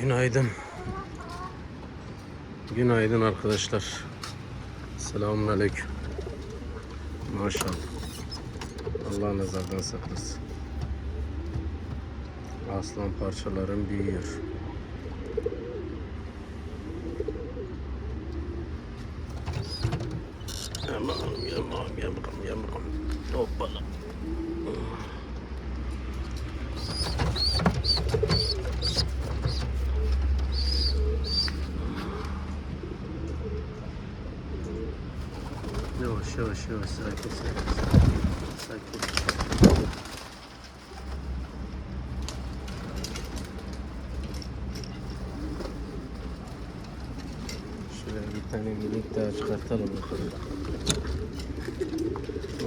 Günaydın. Günaydın arkadaşlar. Selamun aleyküm. Maşallah. Allah nazardan saklasın. Aslan parçalarım büyüyor. Gel bakalım, gel bakalım. Hoppala. Yavaş yavaş yavaş sakin sakin. Sakin. Şöyle bir tane minik daha çıkartalım bakalım.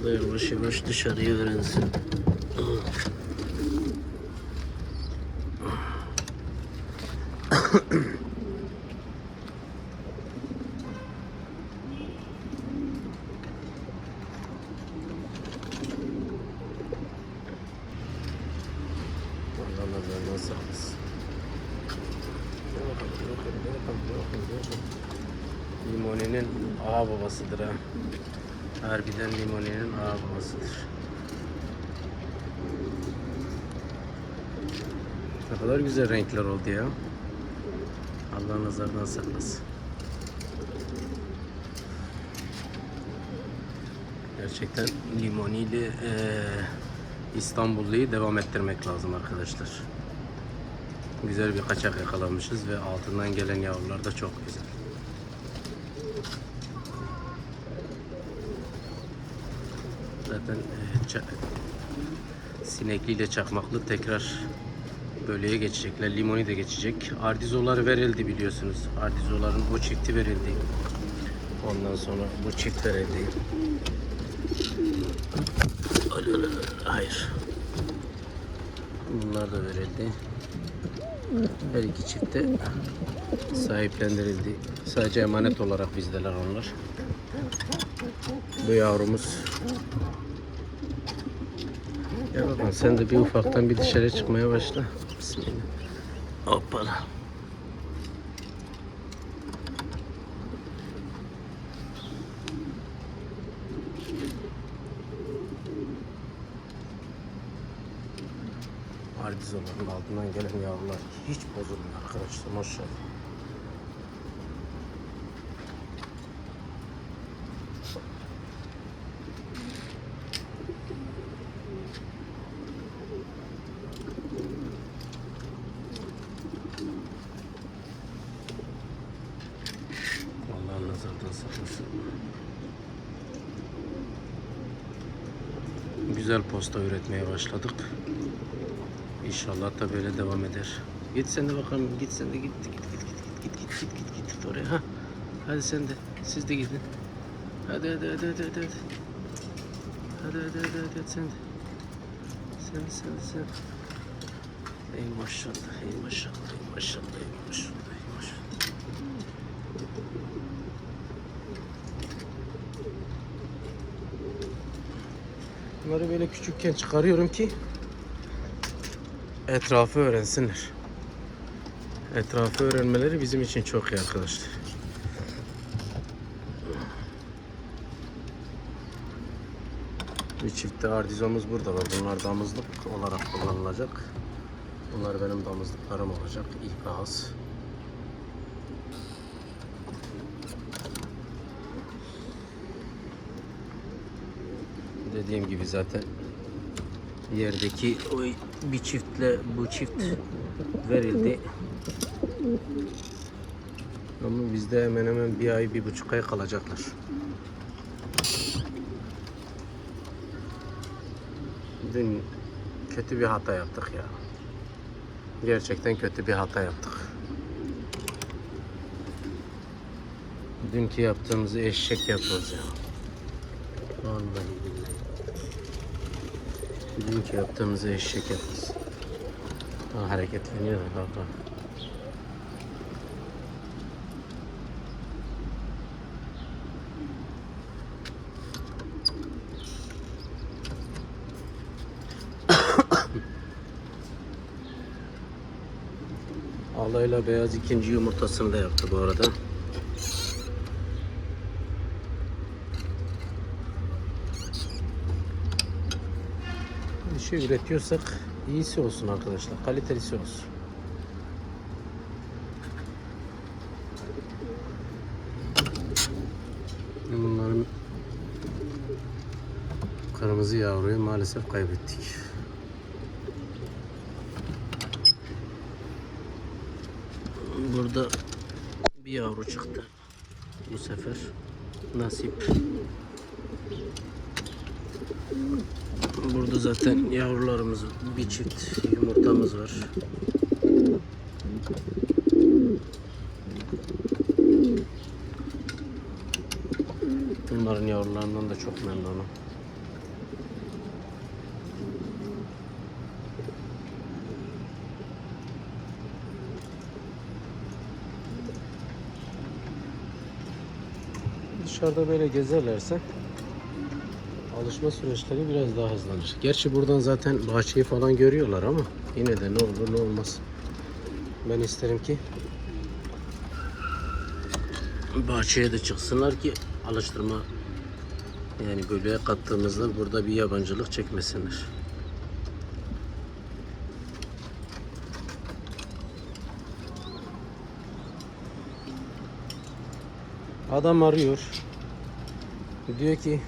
O da yavaş yavaş dışarıya öğrensin. Allah nazardan saklasın. Gel bakalım, gel Limoni'nin ağa babasıdır ha. Harbiden Limoni'nin ağa babasıdır. Ne kadar güzel renkler oldu ya. Allah nazardan saklasın. Gerçekten Limoni'li eee İstanbullu'yu devam ettirmek lazım arkadaşlar. Güzel bir kaçak yakalamışız ve altından gelen yavrular da çok güzel. Zaten e, ça- sinekli ile çakmaklı tekrar bölüye geçecekler. Limoni de geçecek. Ardizolar verildi biliyorsunuz. Ardizoların bu çifti verildi. Ondan sonra bu çift verildi. Hayır. Bunlar da verildi. Her iki çift de sahiplendirildi. Sadece emanet olarak bizdeler onlar. Bu yavrumuz. Gel bakalım sen de bir ufaktan bir dışarı çıkmaya başla. Bismillah. Hoppala. Ardizoların altından gelen yavrular hiç bozulmuyor arkadaşlar maşallah. Allah nazardan. Güzel posta üretmeye başladık. İnşallah da böyle devam eder. Git sen de bakalım. Git sen de git. Git git git git git git git git git oraya. Ha. Hadi sen de. Siz de gidin. Hadi hadi hadi hadi hadi. Hadi hadi hadi hadi, hadi, hadi sen de. Sen sen sen. Ey maşallah, ey maşallah, ey maşallah, ey maşallah, ey maşallah. Bunları böyle küçükken çıkarıyorum ki etrafı öğrensinler. Etrafı öğrenmeleri bizim için çok iyi arkadaşlar. Bir çifte ardizomuz burada var. Bunlar damızlık olarak kullanılacak. Bunlar benim damızlıklarım olacak. İlk ağız. Dediğim gibi zaten yerdeki o bir çiftle bu çift verildi. Ama bizde hemen hemen bir ay, bir buçuk ay kalacaklar. Dün kötü bir hata yaptık ya. Gerçekten kötü bir hata yaptık. Dünkü yaptığımızı eşek yapıyoruz ya. Vallahi billahi. Dünkü yaptığımızı eşek yapıyoruz. Ha, hareketleniyor da bak. Alayla beyaz ikinci yumurtasını da yaptı bu arada. Şey üretiyorsak iyisi olsun arkadaşlar. Kalitelisi olsun. Bunların kırmızı yavruyu maalesef kaybettik. Burada bir yavru çıktı. Bu sefer nasip. Burada zaten yavrularımız bir çift yumurtamız var. Bunların yavrularından da çok memnunum. Dışarıda böyle gezerlerse alışma süreçleri biraz daha hızlanır. Gerçi buradan zaten bahçeyi falan görüyorlar ama yine de ne olur ne olmaz. Ben isterim ki bahçeye de çıksınlar ki alıştırma yani bölüye kattığımızda burada bir yabancılık çekmesinler. Adam arıyor. Diyor ki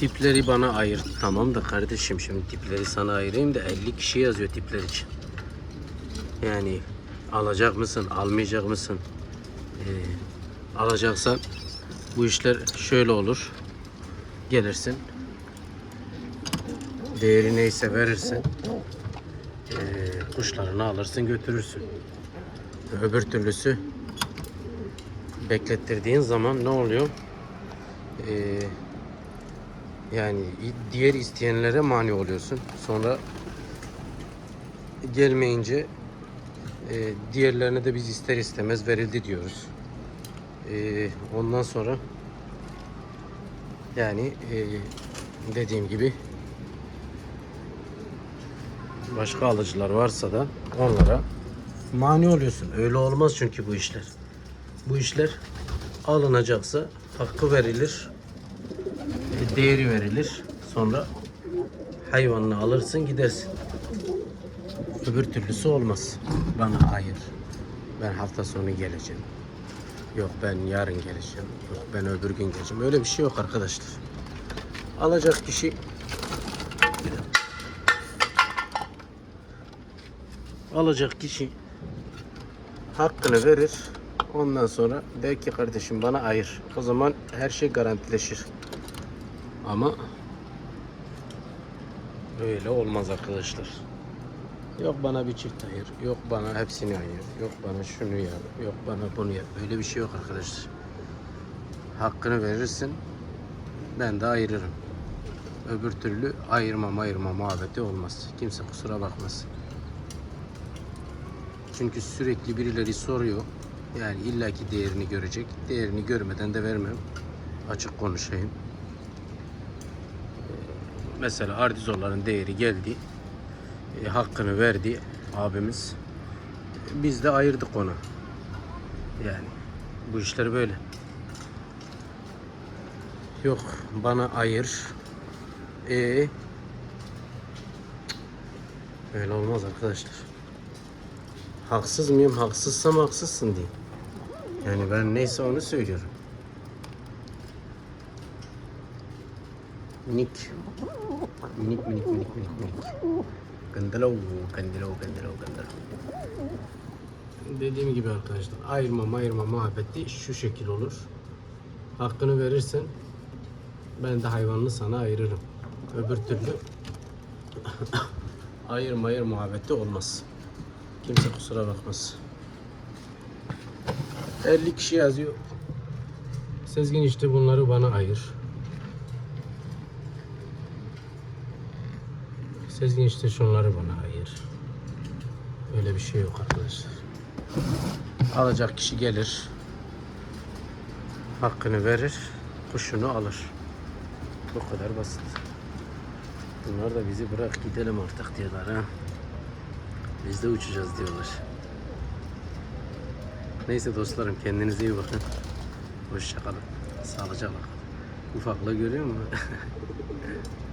tipleri bana ayır. Tamam da kardeşim şimdi tipleri sana ayırayım da 50 kişi yazıyor tipler için. Yani alacak mısın, almayacak mısın? Ee, alacaksan bu işler şöyle olur. Gelirsin. Değeri neyse verirsin. Ee, kuşlarını alırsın götürürsün. Öbür türlüsü beklettirdiğin zaman ne oluyor? Ee, yani diğer isteyenlere mani oluyorsun. Sonra gelmeyince e, diğerlerine de biz ister istemez verildi diyoruz. E, ondan sonra yani e, dediğim gibi başka alıcılar varsa da onlara mani oluyorsun. Öyle olmaz çünkü bu işler. Bu işler alınacaksa hakkı verilir, değeri verilir. Sonra hayvanını alırsın gidersin. Öbür türlüsü olmaz. Bana hayır. Ben hafta sonu geleceğim. Yok ben yarın geleceğim. Yok ben öbür gün geleceğim. Öyle bir şey yok arkadaşlar. Alacak kişi alacak kişi hakkını verir. Ondan sonra der ki kardeşim bana ayır. O zaman her şey garantileşir. Ama öyle olmaz arkadaşlar. Yok bana bir çift ayır, yok bana hepsini ayır, yok bana şunu yap, yok bana bunu yap. Öyle bir şey yok arkadaşlar. Hakkını verirsin, ben de ayırırım. Öbür türlü ayırma ayırma muhabbeti olmaz. Kimse kusura bakmasın. Çünkü sürekli birileri soruyor. Yani illaki değerini görecek. Değerini görmeden de vermem. Açık konuşayım. Mesela Ardizorların değeri geldi. E, hakkını verdi abimiz. Biz de ayırdık onu. Yani bu işler böyle. Yok bana ayır. E Öyle olmaz arkadaşlar. Haksız mıyım? Haksızsam haksızsın diyeyim. Yani ben neyse onu söylüyorum. Minik. Minik minik minik minik minik. Gandalav, gandalav, gandalav, gandalav. Dediğim gibi arkadaşlar ayırma ayırma muhabbeti şu şekil olur. Hakkını verirsen ben de hayvanını sana ayırırım. Öbür türlü ayır ayır muhabbeti olmaz. Kimse kusura bakmaz. 50 kişi yazıyor. Sezgin işte bunları bana ayır. Sezgin işte şunları bana ayır. Öyle bir şey yok arkadaşlar. Alacak kişi gelir. Hakkını verir. Kuşunu alır. Bu kadar basit. Bunlar da bizi bırak gidelim artık diyorlar ha. Biz de uçacağız diyorlar. Neyse dostlarım kendinize iyi bakın. Hoşçakalın. Sağlıcakla kalın. Ufaklığı görüyor musun?